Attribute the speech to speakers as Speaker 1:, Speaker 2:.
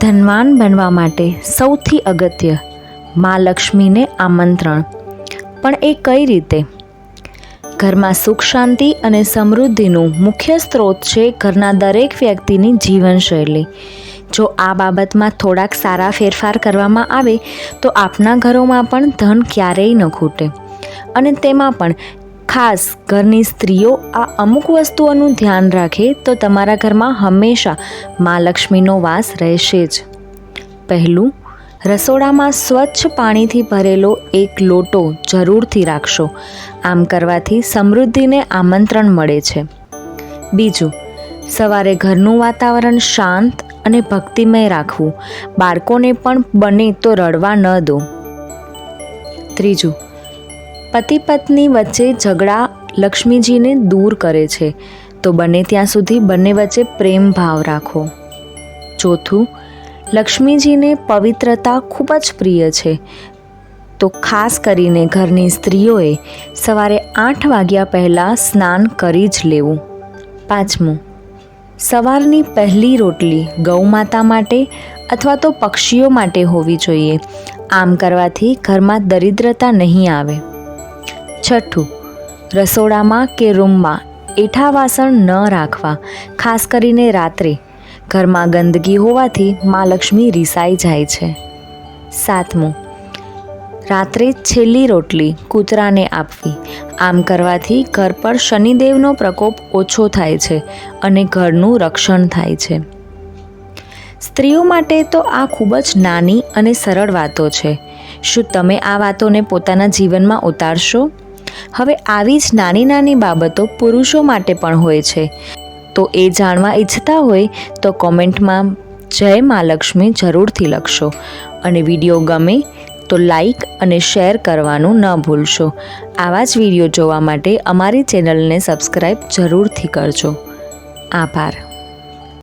Speaker 1: ધનવાન બનવા માટે સૌથી અગત્ય મા લક્ષ્મીને આમંત્રણ. પણ એ કઈ રીતે? ઘરમાં સુખ શાંતિ અને સમૃદ્ધિનું મુખ્ય સ્ત્રોત છે ઘરના દરેક વ્યક્તિની જીવનશૈલી. જો આ બાબતમાં થોડાક સારા ફેરફાર કરવામાં આવે તો આપના ઘરોમાં પણ ધન ક્યારેય ન ખૂટે. અને તેમાં પણ ખાસ ઘરની સ્ત્રીઓ આ અમુક વસ્તુઓનું ધ્યાન રાખે તો તમારા ઘરમાં હંમેશા મા લક્ષ્મીનો વાસ રહેશે જ. પહેલું, રસોડામાં સ્વચ્છ પાણીથી ભરેલો એક લોટો જરૂરથી રાખશો. આમ કરવાથી સમૃદ્ધિને આમંત્રણ મળે છે. બીજું, સવારે ઘરનું વાતાવરણ શાંત અને ભક્તિમય રાખવું. બાળકોને પણ બને તો રડવા ન દો. ત્રીજું પતિ પત્ની વચ્ચે ઝઘડા લક્ષ્મીજીને દૂર કરે છે. તો બને ત્યાં સુધી બંને વચ્ચે પ્રેમ ભાવ રાખો. ચોથું, લક્ષ્મીજીને પવિત્રતા ખૂબ જ પ્રિય છે. તો ખાસ કરીને ઘરની સ્ત્રીઓએ સવારે આઠ વાગ્યા પહેલાં સ્નાન કરી જ લેવું. પાંચમું, સવારની પહેલી રોટલી ગૌમાતા માટે અથવા તો પક્ષીઓ માટે હોવી જોઈએ. આમ કરવાથી ઘરમાં દરિદ્રતા નહીં આવે. છઠ્ઠું, રસોડામાં કે રૂમમાં એઠા વાસણ ન રાખવા, ખાસ કરીને રાત્રે. ઘરમાં ગંદકી હોવાથી મા લક્ષ્મી રિસાઈ જાય છે. સાતમું, રાત્રે છેલ્લી રોટલી કૂતરાને આપવી. આમ કરવાથી ઘર પર શનિદેવનો પ્રકોપ ઓછો થાય છે અને ઘરનું રક્ષણ થાય છે. સ્ત્રીઓ માટે તો આ ખૂબ જ નાની અને સરળ વાતો છે. શું તમે આ વાતોને પોતાના જીવનમાં ઉતારશો? હવે આવી જ નાની નાની બાબતો પુરુષો માટે પણ હોય છે. તો એ જાણવા ઈચ્છતા હોય તો કોમેન્ટમાં જય મા લક્ષ્મી જરૂરથી લખશો. અને વીડિયો ગમે તો લાઈક અને શેર કરવાનું ન ભૂલશો. આવા જ વીડિયો જોવા માટે અમારી ચેનલને સબસ્ક્રાઈબ જરૂરથી કરજો. આભાર.